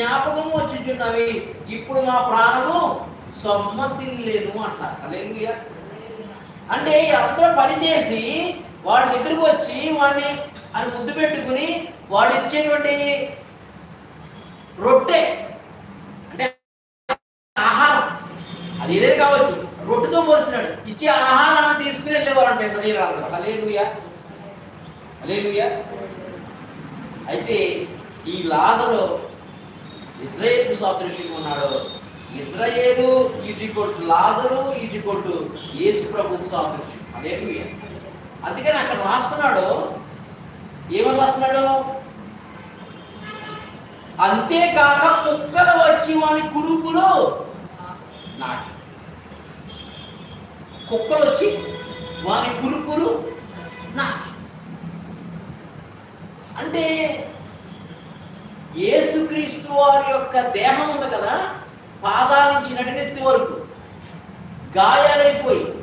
జ్ఞాపకము వచ్చుచున్నవి. ఇప్పుడు మా ప్రాణము సొమ్మసిల్లేను అంటారు. అలేలుయా అంటే అందరూ పనిచేసి వాడి దగ్గరికి వచ్చి వాడిని అని ముద్దు పెట్టుకుని వాడు ఇచ్చేటువంటి రొట్టె అంటే ఆహారం. అది ఏదే కావచ్చు. రొట్టెతో పోల్చినాడు. ఇచ్చే ఆహారాన్ని తీసుకుని వెళ్ళేవారంట శరీరాలు అలేలుయా అలేలుయా అయితే ఈ లాగలో ఇజ్రాయేల్ సాదృశ్యంగా ఉన్నాడు ఇజ్రాయేలు ఈజికోట్ లాదరు ఈజికొట్టు యేసు ప్రభు సాదృశ్యం. అదే అందుకని అక్కడ రాస్తున్నాడు. ఏమని రాస్తున్నాడు? అంతేకాక కుక్కలు వచ్చి వాని కురుపులు నాటి. కుక్కలు వచ్చి వాని కురుపులు నాటి. అంటే యేసుక్రీస్తు వారి యొక్క దేహం ఉంది కదా పాదాల నుంచి నడినెత్తి వరకు. గాయాలైపోయి.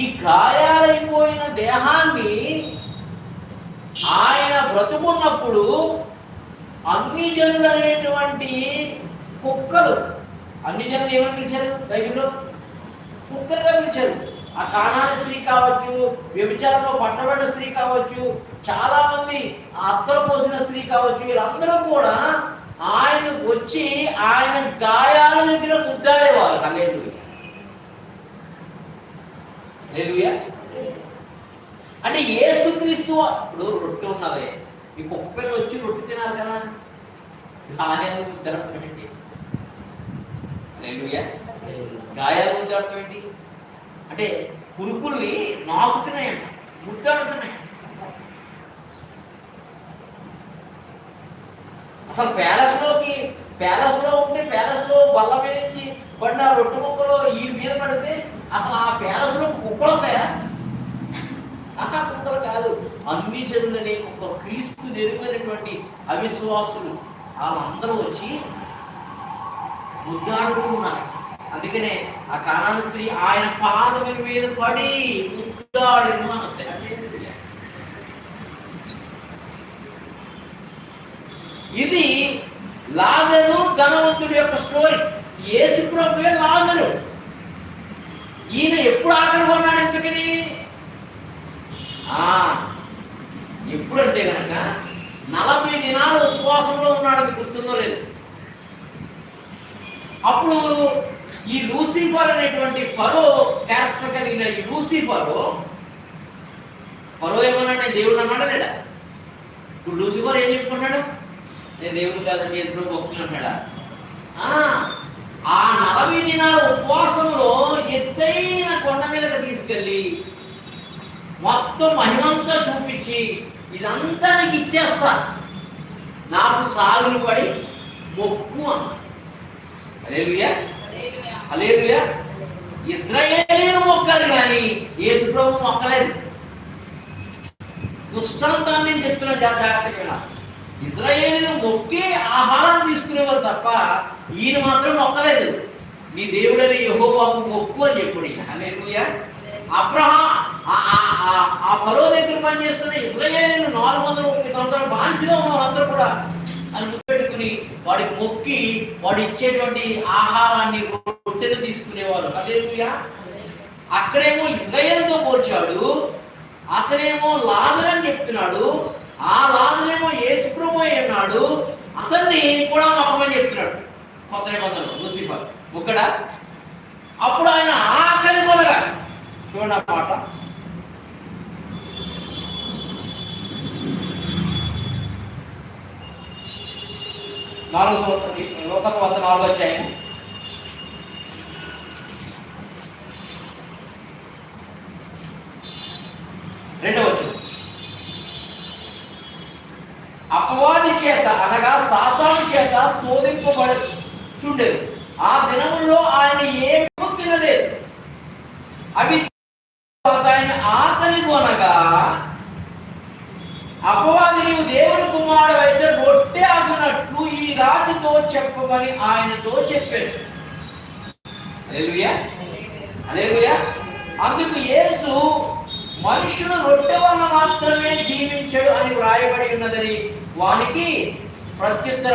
ఈ గాయాలైపోయిన దేహాన్ని ఆయన బ్రతుకున్నప్పుడు అన్ని జనులు అనేటువంటి కుక్కలు అన్ని జనులు ఏమని పిలిచారు బైబిల్లో? కుక్కలుగా పిలిచారు. ఆ కానాల స్త్రీ కావచ్చు వ్యభిచారంలో పట్టబడ్డ స్త్రీ కావచ్చు చాలా మంది ఆ అత్తలు పోసిన స్త్రీ కావచ్చు వీళ్ళందరూ కూడా ఆయన వచ్చి ఆయన గాయాల దగ్గర ముద్దాడేవారు హల్లెలూయా. అంటే యేసుక్రీస్తు ఇప్పుడు రొట్టె ఉన్నదే. ఈ కుక్క పిల్లలు వచ్చి రొట్టె తినాలి కదా? గాయాలు ముద్దడటం ఏంటి? గాయాలు ముద్దడటం ఏంటి? అంటే కురుకుల్ని నాకుతున్నాయంట ముద్దాడుతున్నాయి. అసలు ప్యాలెస్లోకి ప్యాలెస్లో ఉంటే ప్యాలెస్లో బల్ల మీదకి పడిన రొట్టె ముక్కలు ఈ మీద పడితే అసలు ఆ ప్యాలెస్లో కుక్కలు ఉంటాయా ఆహా, కుక్కలు కాదు. అన్ని జనులనే ఒక క్రీస్తు ఎరుగనటువంటి అవిశ్వాసులు. వాళ్ళందరూ వచ్చి ముద్దాడుతూ ఉన్నారు. అందుకనే ఆ కానాల స్త్రీ ఆయన పాదముల మీద పడి ముద్దాడను అని ఇది లాజరు ధనవంతుడి యొక్క స్టోరీ. యేసు ప్రభువే లాజరు ఈయన ఎప్పుడు ఆకలి కొన్నాడు ఎందుకని ఆ, ఎప్పుడంటే కనుక నలభై దినాలు ఉపవాసంలో ఉన్నాడు గుర్తుందో లేదు. అప్పుడు ఈ లూసిఫర్ అనేటువంటి ఫరో క్యారెక్టర్ కలిగిన ఈ లూసిఫర్ ఫరో ఏమన్నాడు దేవుడు అన్నాడా లేడా ఇప్పుడు లూసిఫర్ ఏం చెప్పుకున్నాడు నేను దేవుడు కాదండి ఎదురు ఒప్పుకున్నాడా ఆ, ఆ నలభై దినాల ఉపవాసంలో ఎత్తైన కొండ మీదకి తీసుకెళ్ళి మొత్తం మహిమంతా చూపించి ఇదంతా నీకు ఇచ్చేస్తా. నాకు సాగులు పడి మొక్కు అన్న అదే అలేరుయా ఇజ్రాయేలీలు మొక్కారు కానీ యేసు ప్రభు మొక్కలేదు. దృష్టాంతాన్ని నేను చెప్తున్నా జాగ్రత్తగా వినాలి. ఇజ్రాయేలీలు మొక్కి ఆహారం తీసుకునేవారు తప్ప ఈయన మాత్రం మొక్కలేదు. నీ దేవుడని యహోవాకు మొక్కు అని చెప్పుడు. అలేరుయా అబ్రహా ఆ- ఆ- ఆ పరో దగ్గర పనిచేస్తున్న ఇజ్రాయేలీలు నాలుగు వందల ముప్పై సంవత్సరాలు బానిసగా ఉన్న వాళ్ళందరూ కూడా అని గుర్తుపెట్టుకుని వాడికి మొక్కి వాడు ఇచ్చేటువంటి ఆహారాన్ని రొట్టెలు తీసుకునేవారు హల్లెలూయా. అక్కడేమో ఇజ్రాయేల్తో పోల్చాడు. అతనేమో లాజర్ అని చెప్తున్నాడు. ఆ లాజరేమో యేసుప్రభు అన్నాడు అతన్ని కూడా మొక్కమని చెప్తున్నాడు. కొత్త నిబంధనలు లూసిఫర్ ఒక్కడ అప్పుడు ఆయన ఆకలి కొనగా. చూడండి మాట నాలుగు సంవత్సరం లోకసభ నాలుగు వచ్చాయి. రెండవ అపవాది చేత అనగా సాతాను చేత శోధింపబడి చుండెను ఆ దినముల్లో ఆయన ఏమీ తినలేదు. అవి ఆయన ఆకలి కొనగా అపవాది నీవు దేవుని కుమారుడు అయితే ఈ రాజుతో చెప్పమని ఆయనతో చెప్పారు. అలేలుయా అలేలుయా అందుకు యేసు మనుషుడు రొట్టె వల్ల మాత్రమే జీవించడు అని వ్రాయబడి ఉన్నదని వానికి ప్రత్యుత్తరం